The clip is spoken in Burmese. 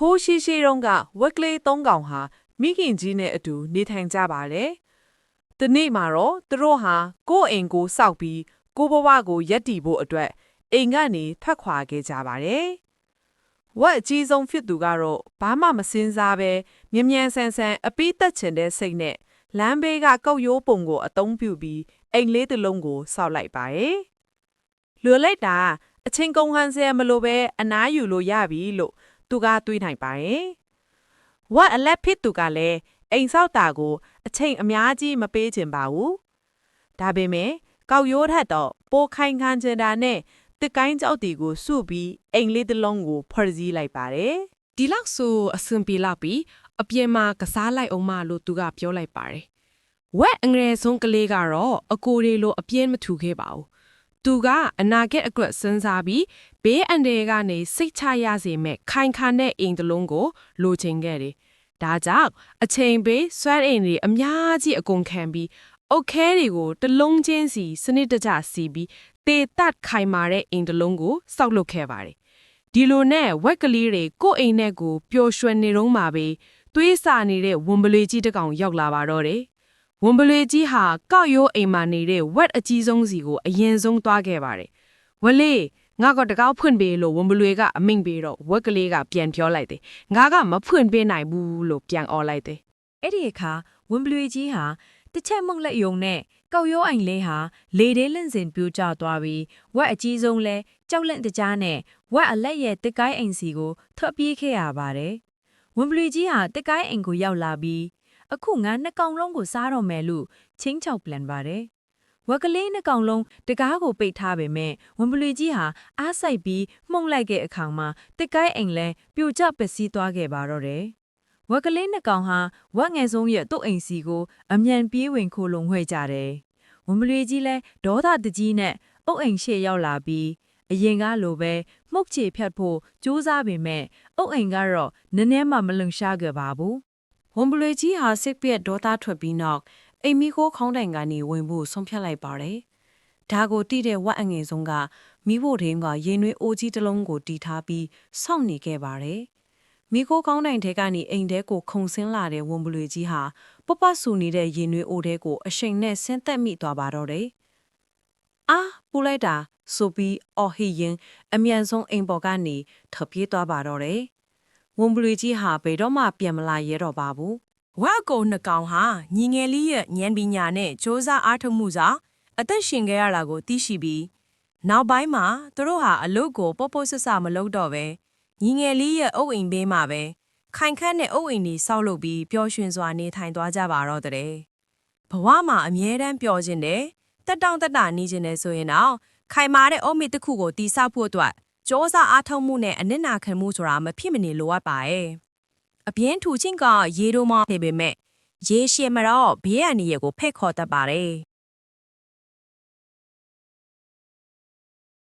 ဟိုးရှိရှိတုန်းကဝက်ကလေးသုံးကောင်ဟာမိခင်ကြီးနဲ့အတူနေထိုင်ကြပါတယ်။ဒီနေ့မှာတော့သူတို့ဟာကိုယ့်အိမ်ကိုစောက်ပြီးကိုယ့်ဘဝကိုရက်တည်ဖို့အတွက်အိမ်ကနေထွက်ခွာခဲ့ကြပါတယ်။ဝက်အကြီးဆုံးဖြစ်သူကတော့ဘာမှမစင်စားပဲမြ мян ဆန်ဆန်အပီးတက်ချင်တဲ့စိတ်နဲ့လမ်းဘေးကကောက်ရိုးပုံကိုအသုံးပြုပြီးအိမ်လေးတစ်လုံးကိုစောက်လိုက်ပါတယ်။လွယ်လိုက်တာအချင်းကုန်ဟန်စဲမလို့ပဲအနားယူလို့ရပြီလို့ သူကတွေးနိုင်ပါတယ်။ဝတ်အလက်ဖြစ်သူကလည်းအိမ်ဆောက်တာကို အချိန်အများကြီးမပေးချင်ပါဘူး။ဒါပေမဲ့ကောက်ရိုးထက်တော့ပိုခိုင်ခံချင်တာနဲ့တစ်ကိုင်းကြောက်တီကိုစုပြီးအိမ်လေးတစ်လုံးကိုဖွဲ့စည်းလိုက်ပါတယ်ဒီလောက်ဆိုအဆင်ပြေလောက်ပြီးအပြင်မှာကစားလိုက်အောင်မလို့သူကပြောလိုက်ပါတယ်ဝက်အငယ်ဆုံးကလေးကတော့အကိုတွေလိုအပြင်းမထူခဲ့ပါဘူး သူကအနာဂတ်အတွက်စဉ်းစားပြီးဘေးအန္တရာယ်ကနေစိတ်ချရစေမဲ့ခိုင်ခါတဲ့အိမ်တစ်လုံးကိုလိုချင်ခဲ့တယ်ဒါကြောင့်အချိန်ပေးဆွဲအိမ်တွေအများကြီးအကုန်ခံပြီးအုတ်ခဲတွေကိုတစ်လုံးချင်းစီစနစ်တကျစီပြီးတေတတ်ခိုင်မာတဲ့အိမ်တစ်လုံးကိုစောက်လုပ်ခဲ့ပါတယ်ဒီလိုနဲ့ဝက်ကလေးတွေကိုယ့်အိမ်နဲ့ကိုပျော်ရွှင်နေတော့မှပဲသွေးစာနေတဲ့ဝံပလွေကြီးတစ်ကောင်ရောက်လာပါတော့တယ်။ ဝံပလွေကြီးဟာကောက်ရိုးအိမ်မှာနေတဲ့ဝက်အကြီးဆုံးစီကိုအရင်ဆုံးသွားခဲ့ပါတယ်။ဝလေးငါကတကောက်ဖွင့်ပေးလို့ဝံပလွေကအမိန့်ပေးတော့ဝက်ကလေးကပြန်ပြောလိုက်တယ်။ငါကမဖွင့်ပေးနိုင်ဘူးလို့ပြန်អော်လိုက်တယ်အဲ့ဒီအခါဝင်းဘလွေကြီးဟာတစ်ချက်မှုန့်လက်ယုံနဲ့ကောက်ရိုးအိမ်လေးဟာလေသေးလင့်စင်ပြိုကျသွားပြီးဝက်အကြီးဆုံးလဲကြောက်လန့်တကြားနဲ့ဝက်အလက်ရဲ့တစ်ကိုင်းအိမ်စီကိုထွက်ပြေးခဲ့ရပါတယ်ဝင်းဘလွေကြီးဟာတစ်ကိုင်းအိမ်ကိုရောက်လာပြီး အခုငါနှစ်ကောင်လုံးကိုစားတော့မယ်လို့ချင်းချောက်ပြန်ပါတယ်ဝက်ကလေးနှစ်ကောင်လုံးတကားကိုပိတ်ထားပေမဲ့ဝင်းဘလွေကြီးဟာအားဆိုင်ပြီးမှုန့်လိုက်တဲ့အခါမှာတစ်ကိုင်းအိမ်လဲပြိုကျပစ္စည်းသွားခဲ့ပါတော့တယ်ဝက်ကလေးနှစ်ကောင်ဟာဝက်ငယ်ဆုံးရဲ့သူ့အိမ်စီကိုအမြန်ပြေးဝင်ခိုလုံဝှဲ့ကြတယ်။ဝံမလွေကြီးလဲဒေါသတကြီးနဲ့အုတ်အိမ်ရှေ့ရောက်လာပြီးအရင်ကလိုပဲမှုတ်ချေဖြတ်ဖို့ကြိုးစားပေမဲ့အုတ်အိမ်ကတော့နည်းနည်းမှမလုံရှားခဲ့ပါဘူး။ ဝံပလွေကြီးဟာစိတ်ပြက်ဒေါသထွက်ပြီးနောက်အိမ်မီကိုခေါင်းတိုင်ကနေဝင်ဖို့ဆုံးဖြတ်လိုက်ပါတယ်။ဒါကိုတိတဲ့ဝက်အငယ်ဆုံးကမိဖို့ထင်းကရင်နွေးအိုးကြီးတစ်လုံးကိုတီထားပြီးစောင့်နေခဲ့ပါတယ်။မိခိုးကောင်းတိုင်ထဲကနေအိမ်ထဲကိုခုံဆင်းလာတဲ့ဝံပလွေကြီးဟာပပဆူနေတဲ့ရင်နွေးအိုးထဲကိုအရှိန်နဲ့ဆင်းသက်မိသွားပါတော့တယ်။အာပူလိုက်တာဆိုပြီးအော်ဟီရင်အမြန်ဆုံးအိမ်ပေါ်ကနေထပြေးသွားပါတော့တယ်။ ဝံပလွေကြီးဟာဘယ်တော့မှပြန်မလာရဲတော့ပါဘူး။ဝက်အကုံနှစ်ကောင်ဟာညီငယ်လေးရဲ့ဉာဏ်ပညာနဲ့စ조사အားထုတ်မှုစာအသက်ရှင်ခဲ့ရတာကိုသိရှိပြီးနောက်ပိုင်းမှာသူတို့ဟာအလုတ်ကိုပေါ့ပေါ့ဆဆမလုပ်တော့ပဲညီငယ်လေးရဲ့အုပ်အိမ်ဘေးမှာပဲခိုင်ခန့်တဲ့အုပ်အိမ်ကြီးဆောက်လုပ်ပြီးပျော်ရွှင်စွာနေထိုင်သွားကြပါတော့တဲ့ဘဝမှာအမြဲတမ်းပျော်ခြင်းတယ်တက်တောင့်တက်တာနေခြင်းတယ်ဆိုရင်တော့ခိုင်မာတဲ့အုပ်မိတစ်ခုကိုတီးဆောက်ဖို့အတွက် စ조사အားထုတ်မှုနဲ့အနစ်နာခံမှုဆိုတာမဖြစ်မနေလိုအပ်ပါရဲ့အပြင်းထူချင်းကရေတို့မှနေပေမဲ့ရေရှည်မှာတော့ဘေးအန္တရာယ်ကိုဖက်ခေါ်တတ်ပါတယ်